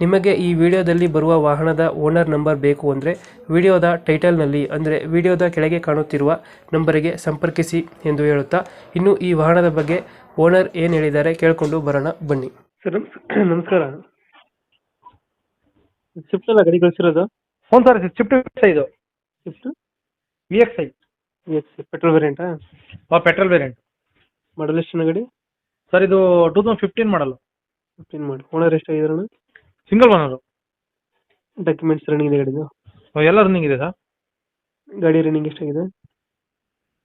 ನಿಮಗೆ ಈ ವಿಡಿಯೋದಲ್ಲಿ ಬರುವ ವಾಹನದ ಓನರ್ ನಂಬರ್ ಬೇಕು ಅಂದರೆ ವಿಡಿಯೋದ ಟೈಟಲ್ನಲ್ಲಿ ಅಂದರೆ ವಿಡಿಯೋದ ಕೆಳಗೆ ಕಾಣುತ್ತಿರುವ ನಂಬರಿಗೆ ಸಂಪರ್ಕಿಸಿ ಎಂದು ಹೇಳುತ್ತಾ ಇನ್ನು ಈ ವಾಹನದ ಬಗ್ಗೆ ಓನರ್ ಏನು ಹೇಳಿದ್ದಾರೆ ಕೇಳಿಕೊಂಡು ಬರೋಣ ಬನ್ನಿ. ಸರ್ ನಮಸ್ಕಾರ. ಸ್ವಿಫ್ಟ್ ಅಲ್ಲ ಗಾಡಿ ಕಳಿಸಿರೋದು? ಹ್ಞೂ ಸರ್ ಸ್ವಿಫ್ಟ್ ಇದು Swift V X I petrol ವೇರಿಯಂಟಾ petrol variant model ಎಷ್ಟು ಗಾಡಿ? ಸರ್ ಇದು ಟೂ ತೌಸಂಡ್ ಫಿಫ್ಟೀನ್ ಮಾಡಲ್ಲ ಫಿಫ್ಟೀನ್ ಮಾಡಿ ಓನರ್ ಎಷ್ಟಾಗಿದಾರಣ ಸಿಂಗಲ್ ಓನರು ಡಾಕ್ಯುಮೆಂಟ್ಸ್ ರನ್ನಿಂಗ್ ಇದೆ ಗಾಡಿದು. ಎಲ್ಲ ರನ್ನಿಂಗ್ ಇದೆ ಸರ್ ಗಾಡಿ ರನ್ನಿಂಗ್ ಎಷ್ಟಾಗಿದೆ?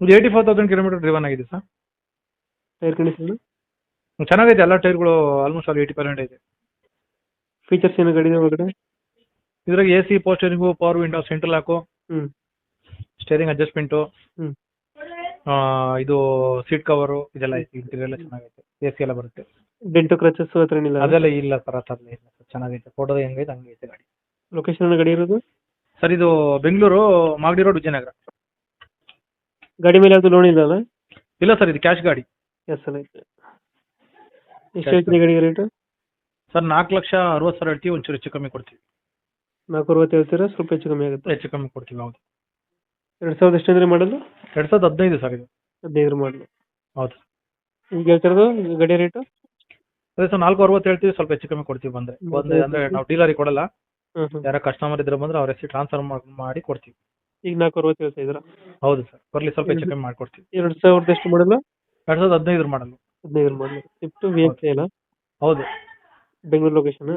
ಒಂದು eighty four thousand kilometre driven ಆಗಿದೆ ಸರ್ ಟೈರ್ ಕಂಡೀಷನ್ ಚೆನ್ನಾಗೈತೆ ಎಲ್ಲ ಟೈರ್ಗಳು ಆಲ್ಮೋಸ್ಟ್ ಆಲ್ ಏಯ್ಟಿ ಪರ್ಸೆಂಟ್ ಐತೆ. ಫೀಚರ್ಸ್ ಏನು ಗಾಡಿ ಒಳಗಡೆ? ಇದ್ರಾಗ A C power steering power window central ಹಾಕು ಹ್ಞೂ ಸ್ಟೇರಿಂಗ್ ಅಡ್ಜಸ್ಟ್ಮೆಂಟು ಹ್ಞೂ ಇದು ಸೀಟ್ ಕವರು ಇದೆಲ್ಲ ಐತೆ ಇಂಟೀರಿಯರ್ ಎಲ್ಲ ಚೆನ್ನಾಗೈತೆ ಎ ಸಿ ಎಲ್ಲ ಬರುತ್ತೆ. ಡೆಂಟು ಕ್ರಚಸ್ ಹತ್ರ ಏನಿಲ್ಲ ಅದೆಲ್ಲ ಇಲ್ಲ ಸರ್ ಆ ಥರ ಇಲ್ಲ ಸರ್. ಚೆನ್ನಾಗೈತೆ ಫೋಟೋ ಹೆಂಗೈತೆ ಹಂಗೈತೆ ಗಾಡಿ. ಲೊಕೇಶನ್ ಗಾಡಿ ಇರೋದು? ಸರ್ ಇದು ಬೆಂಗಳೂರು ಮಾಗಡಿ ರೋಡ್ ವಿಜಯನಗರ. ಗಾಡಿ ಮೇಲೆ ಯಾವುದು ಲೋನ್ ಇಲ್ಲ ಅಲ್ಲ ಇಲ್ಲ ಸರ್ ಇದು ಕ್ಯಾಶ್ ಗಾಡಿ. ಎಸ್ ಅಲ್ಲ ಐತೆ. ಎಷ್ಟು ಹೇಳ್ತೀರಿ ಗಾಡಿಗೆ ರೇಟು ಸರ್ ನಾಲ್ಕು ಲಕ್ಷ ಅರವತ್ತು ಸಾವಿರ ಹೇಳ್ತೀವಿ ಒಂಚೂರು ಹೆಚ್ಚು ಕಮ್ಮಿ ಕೊಡ್ತೀವಿ. ನಾಲ್ಕು ಅರವತ್ತು ಹೇಳ್ತೀರಾ? ಸ್ವಲ್ಪ ಹೆಚ್ಚು ಕಮ್ಮಿ ಆಗುತ್ತೆ. ಹೆಚ್ಚು ಕಮ್ಮಿ ಕೊಡ್ತೀವಿ ಹೌದು. ಎರಡು ಸಾವಿರದ ಎಷ್ಟು ಅಂದ್ರೆ ಮಾಡಲು? ಎರಡು ಸಾವಿರದ ಹದಿನೈದು ಸರ್ ಇದು. ಹದಿನೈದು ಮಾಡಲು. ಹೌದು. ಈಗ ಹೇಳ್ತಿರೋದು ಗಾಡಿ ರೇಟು ಅದೇ ಸರ್ ನಾಲ್ಕು ಅರವತ್ತು ಹೇಳ್ತೀವಿ ಸ್ವಲ್ಪ ಹೆಚ್ಚು ಕಮ್ಮಿ ಕೊಡ್ತೀವಿ ಬಂದ್ರೆ. ಬಂದ್ರೆ ಅಂದ್ರೆ ನಾವು ಡೀಲರಿಗೆ ಕೊಡಲ್ಲ. ಯಾರ ಕಸ್ಟಮರ್ ಇದ್ರೆ ಬಂದ್ರೆ ಅವ್ರ ಹೆಸರು ಟ್ರಾನ್ಸ್ಫರ್ ಮಾಡಿ ಕೊಡ್ತೀವಿ. ಈಗ ನಾಲ್ಕು ಅರವತ್ತು ಹೇಳ್ತಾ ಹೌದು ಸರ್. ಬರ್ಲಿ ಸ್ವಲ್ಪ ಹೆಚ್ಚು ಕಮ್ಮಿ ಮಾಡ್ಕೊಡ್ತೀವಿ ಎರಡ್ ಸಾವಿರದ ಎಷ್ಟು ಮಾಡಲ್ಲ ಎರಡ್ ಸಾವಿರದ ಹದಿನೈದು ಮಾಡಲ್ಲ ಹದಿನೈದು ಮಾಡಲು. ಸ್ವಿಫ್ಟ್ ವಿ ಎಕ್ಸ್ ಅಲ್ಲ? ಹೌದು. ಬೆಂಗಳೂರು ಲೊಕೇಶನ್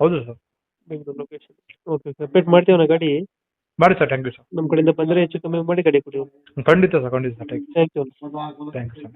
ಹೌದು sir. Bengaluru location okay sir ಪೇಟ್ ಮಾಡ್ತೀವಿ ನಾ ಗಾಡಿ? ಮಾಡಿ ಸರ್ ಥ್ಯಾಂಕ್ ಯು ಸರ್ ನಮ್ಮ ಕಡೆಯಿಂದ ಬಂದರೆ ಹೆಚ್ಚು ಕಮ್ಮಿ ಮಾಡಿ ಗಾಡಿ ಕೊಡಿ. ಖಂಡಿತ ಸರ್ ಖಂಡಿತ sir thank you thank you sir